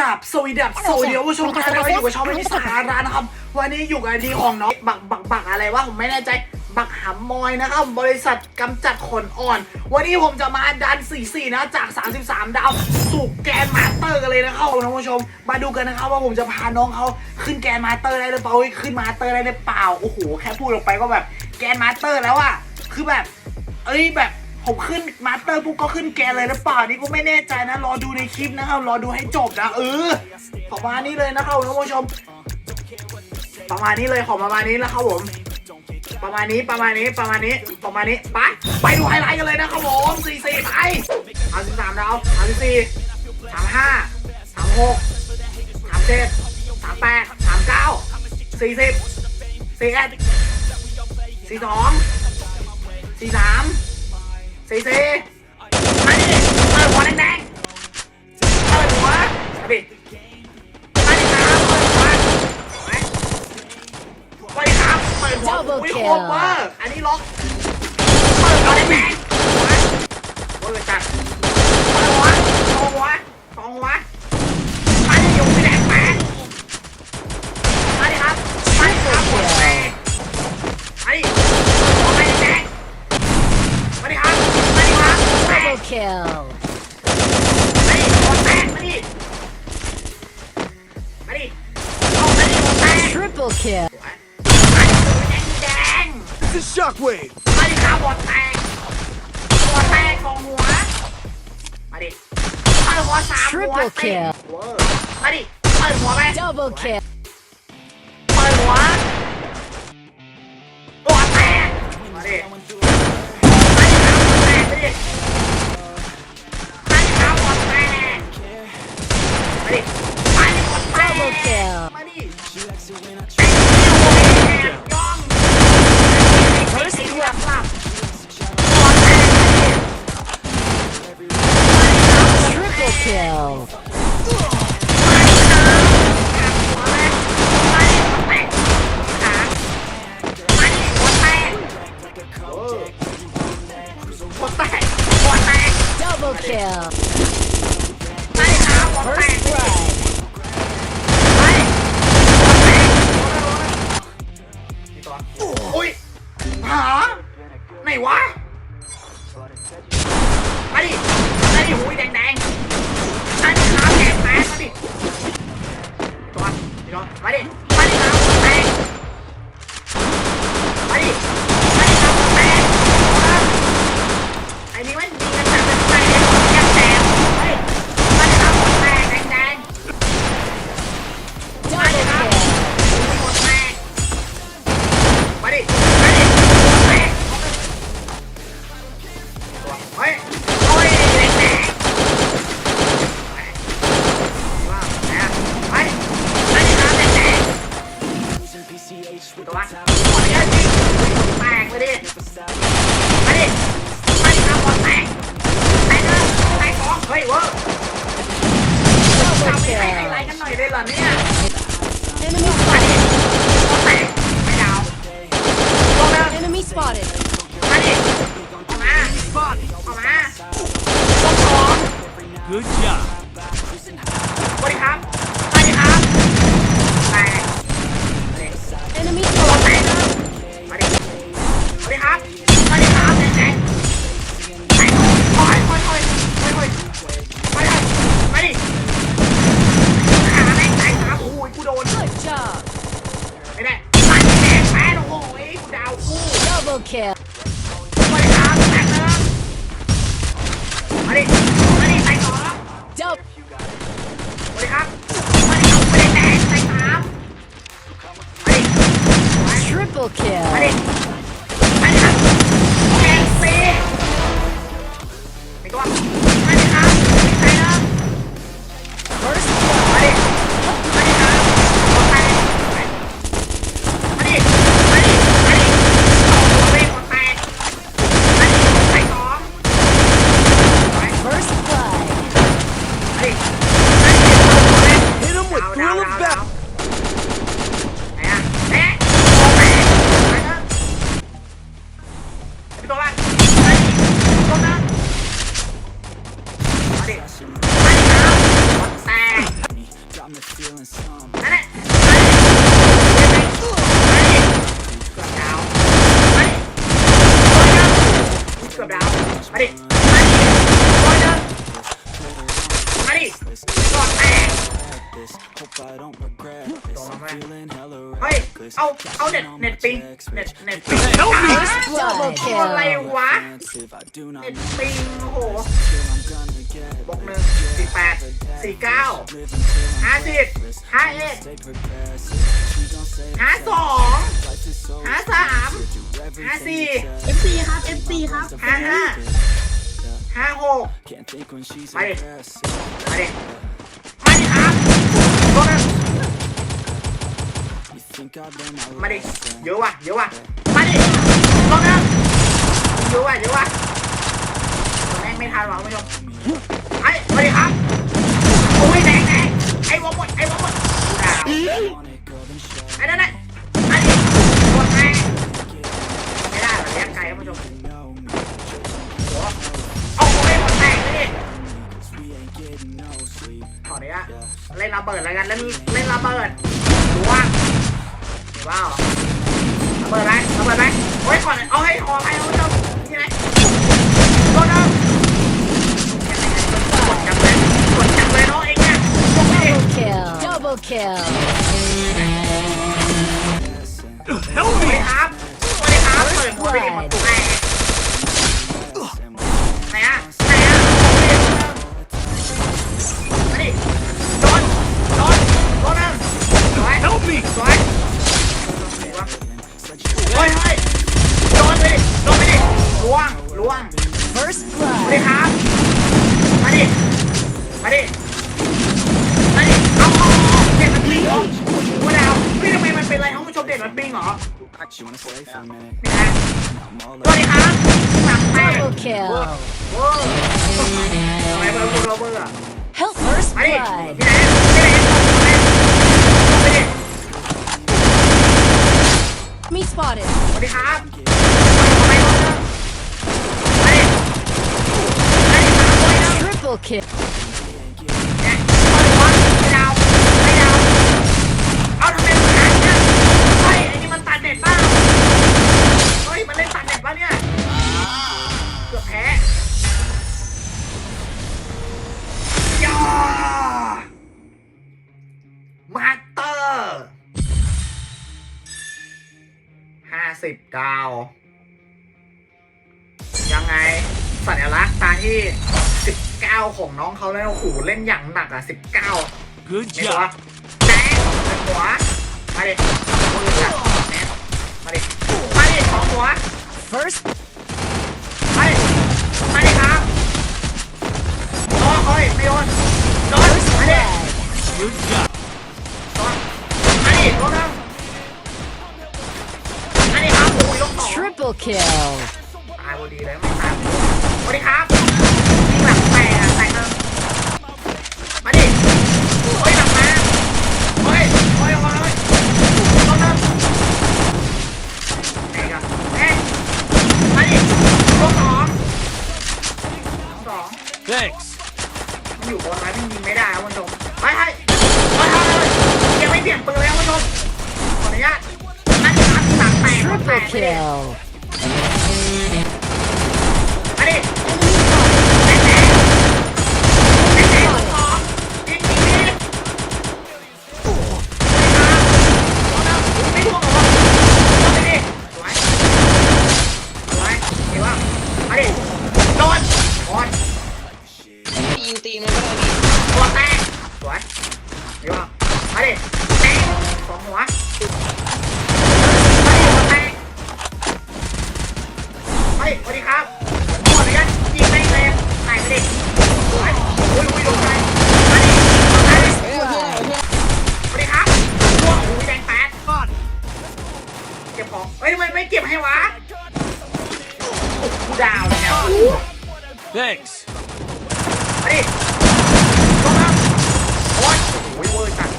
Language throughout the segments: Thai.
ราบสวัสดีครับสวัสดีคุณผู้ชมทุกท่านนะครับอยู่กับช่องไม่มีสาระนะครับ วันนี้อยู่กับดีของน้องบักบักบักอะไรวะผมไม่แน่ใจบักหำมอยนะครับ บริษัทกำจัดขนอ่อน วันนี้ผมจะมาดัน 44 นะจาก 33 ดาว สู่แกรนด์มาสเตอร์กันเลยนะครับท่านผู้ชม มาดูกันนะครับว่าผมจะพาน้องเขาขึ้นแกรนด์มาสเตอร์ได้หรือเปล่าเฮ้ยขึ้นมาสเตอร์ได้หรือเปล่าโอ้โหแค่พูดออกไปก็แบบแกรนด์มาสเตอร์แล้วอะคือแบบ เอ้ยแบบ ผมขึ้นมาสเตอร์ปุ๊บก็ขึ้นแกเลยหรือเปล่านี่ก็ไม่แน่ใจนะ รอดูในคลิปนะครับรอดูให้จบนะเออประมาณนี้เลยนะครับท่านผู้ชม ประมาณนี้เลยของประมาณนี้แล้วครับผมประมาณนี้ประมาณนี้ประมาณนี้ประมาณนี้ไปไปดูไฮไลท์กันเลยนะครับผมสี่สี่ไปเอาสิบสามดาวสามสิบสี่สามห้าสามหกสามเจ็ดสามแปดสามเก้าสี่สิบสี่เอ็ดสี่สองสี่สาม สี่สี่มาดิเปิดหัวแดงๆเปิดหัวมาดิมาดิครับเปิดหัวไปไปครับเปิดหัวอุ้ย kill โคเวอร์อันนี้ล็อก Triple kill. มาดิหัวแดงแดง It's a shockwave. มาดิครับหัวแตกหัวแตกสองหัว มาดิเปิดหัวสามหัว Triple เต็ม kill. เวอร์มาดิเปิดหัวไป Double kill. เปิดหัวหัวแตกมาดิ ไปดิไปดิหูยแดงแดงๆมาดิครับแดงแตกมาดิตัวตัวมาดิมาดิ ให้ไฮไลท์กันหน่อยได้เหรอเนี่ย Enemy มาดิ spotted. Triple มาดิ kill. doing some. เอา เอาเน็ตเน็ตปิงเน็ตเน็ตปิง Help me อ่าอะไรวะ If I do not เน็ตปิงโอ้โห I'm gonna get บวกหนึ่งสี่แปดสี่เก้าห้าสิบห้าเอ็ด stay progressive. She gon' say ห้าสอง life is so ห้าสามห้าสี่ FC ครับ FC ครับห้าห้าห้าหก Can't think when she's Vale. aggressive. มาดิ มาดิเยอะว่ะเยอะว่ะมาดิตัวนึงเยอะว่ะเยอะว่ะแม่งไม่ทันหรอกคุณผู้ชมไอ้มาดิครับโอ้ยแดงแดงไอ้วอมหมดไอ้วอมหมดไอ้นั่นไอ้ดิกดแม่งไม่ได้หรอกเลี้ยงไก่คุณผู้ชมโอ้เอาโหมดแม่งเลยดิ Cause we ain't getting no sleep. ขอเนี้ยเล่นระเบิดแล้วกันเล่นเล่นระเบิด เห็นว่าระเบิดไหมระเบิดไหมโอ้ยขอเอาให้ขอให้เอาเจ้าที่ไหนโดนเอากดจังเลยกดจังเลยน้องเองเนี่ยพวกนี้ Kill. Double kill. Help สวัส me! ดีครับสวัสดีครับเปิดหัวไปดิหมดตัว ล่วง First สวัสดี blood. ครับ มาดิ มาดิ มาดิ เอาเอาเอาเด็ดมันปิงเหรอกูดาวพี่ทำไมมันเป็นไรเอาผู้ชมเด็ดมันปิงเหรอ You wanna stay for a minute? นี่นะ I'm all สวัสดีครับหลังแตก Double kill. เวอร์ทำไมเบอร์กูโรเบอร์อะ Help first มาดิ blood. ที่ไหนที่ไหนไปดิ Me spotted. สวัสดีครับทำไมโดนอะมาดิ มาดิมาเลยนะ Triple kill. เนี่ยเอาดิวะไม่ดาวไม่ดาวเอาทำไมมันหายเนี่ยเฮ้ยอ้นี่มันตัดเน็ตบ้าเฮ้ยมันเล่นตัดเน็ตบ้าเนี่ยเกือบแพ้ยามาสเตอร์ห้าสิบดาว ยังไง สัญลักษณ์ตาที่ 19 ของน้องเขาเลยโอ้โหเล่นอย่างหนักอะ 19 Good ในตัว job. แดงในหัว มาดิมือจับแน่มาดิ มาดิของหัว First มาดิ มาดิครับโอ้เฮ้ยไม่โดนโดน first มาดิ blood. Good job. โดนมาดิโดนแล้วมาดิครับโอ้ยยกสอง Triple kill. ตายพอดีเลยไม่ต kill. มาดิแตกแตกแตกแตกสองยิงยิงดิโอ้โหไม่ทวงหรอวะโดนไปดิสวยสวยเห็นว่ามาดิโดนโดนยิงตีมันก็ได้พี่ตัวแตกสวยเห็นว่ามาดิแตกสองหัว ยสวัสดีครับขออนุญาตยิงไม่แรหาไปดิโอ้ยโอ้ยโอ้ยโดนใจมาดิมาดิสวัสดีครับว้าวโอ้ยแดงแปดก้อนเก็บของเฮ้ยทำไมไม่เก็บให้วะกูดาวแล้ว thanks มาดิลงมาโอ้ยโอ้ยเวอร์จัง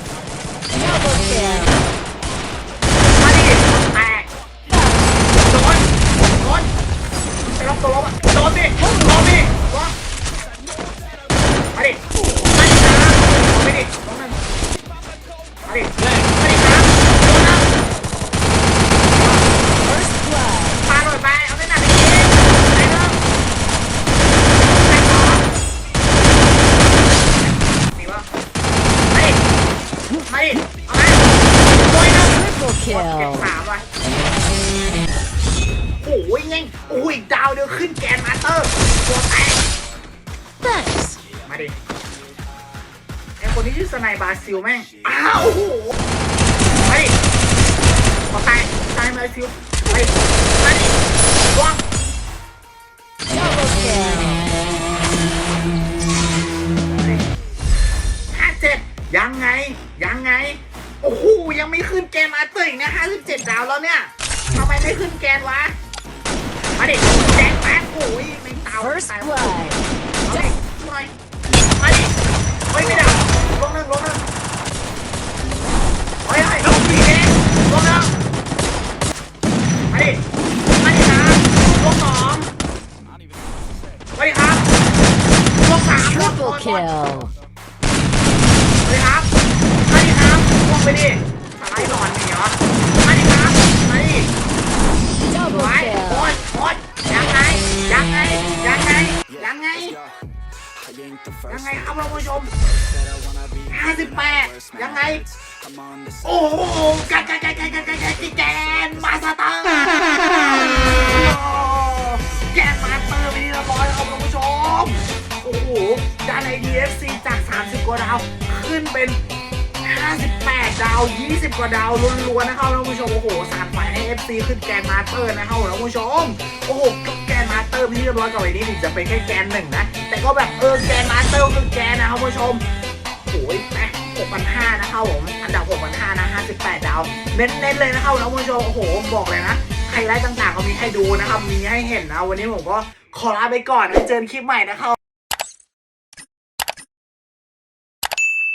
ตัวล็อกอะโดนดิโดนดิวะมาดิ ไงโอ้ยดาวเดียวขึ้นแกนมาสเตอร์ตัวแตก Thanks. มาดิไอคนที่ชื่อสไนบราซิลแม่ง อ้าวโอ้โหมาดิขอตายตายมาซิลมาดิมาดิวาง Double kill. ห้าเจ็ดยังไง ยังไง โอ้โห ยังไม่ขึ้นแกนมาสเตอร์อีกนะห้าสิบเจ็ดดาวแล้วเนี่ยทำไมไม่ขึ้นแกนวะ มาดิแจ็คแมสโอ้ยไม่ตาย First ตาย blood. มาดิหน่อยมาดิเฮ้ยไม่ดาวลงหนึ่งลงหนึ่งเฮ้ยเฮ้ยลงสี่เองลงหนึ่งมาดิมาดิครับลงสองมาดิครับลงสามลง Triple หมด kill. มาดิครับมาดิครับลงไปดิ ยัง first ไงครับท่านผู้ชม that I wanna be 58 ยังไง I'm on the โอ้โหแกนแกนแกนแกนแกนแกนแกนแกนมาสเตอร์แกนมาสเตอร์ไปที่เรียบร้อยแล้วครับท่านผู้ชม โอ้โหด้านใน DFC จาก 30 กว่าดาว ขึ้นเป็น 58 ดาว 20 กว่าดาวล้วนๆนะครับท่านผู้ชม โอ้โหสารฝันให้ FC ขึ้นแกนมาสเตอร์นะครับท่านผู้ชม โอ้โหแกนมาสเตอร์ไปที่เรียบร้อยกับไอ้นี่ถึงจะเป็นแค่แกนหนึ่งนะ แต่ก็แบบเออแกนมาสเตอร์คือแกนนะครับท่านผู้ชมโอ้ยแม่6,500นะครับผม อันดับ 6,500นะ 58 ดาว เน้นๆเลยนะครับแล้วคุณผู้ชม โอ้โห บอกเลยนะไฮไลท์ต่างๆเขามีให้ดูนะครับ มีให้เห็นนะ วันนี้ผมก็ขอลาไปก่อนไว้เจอกันคลิปใหม่นะครับ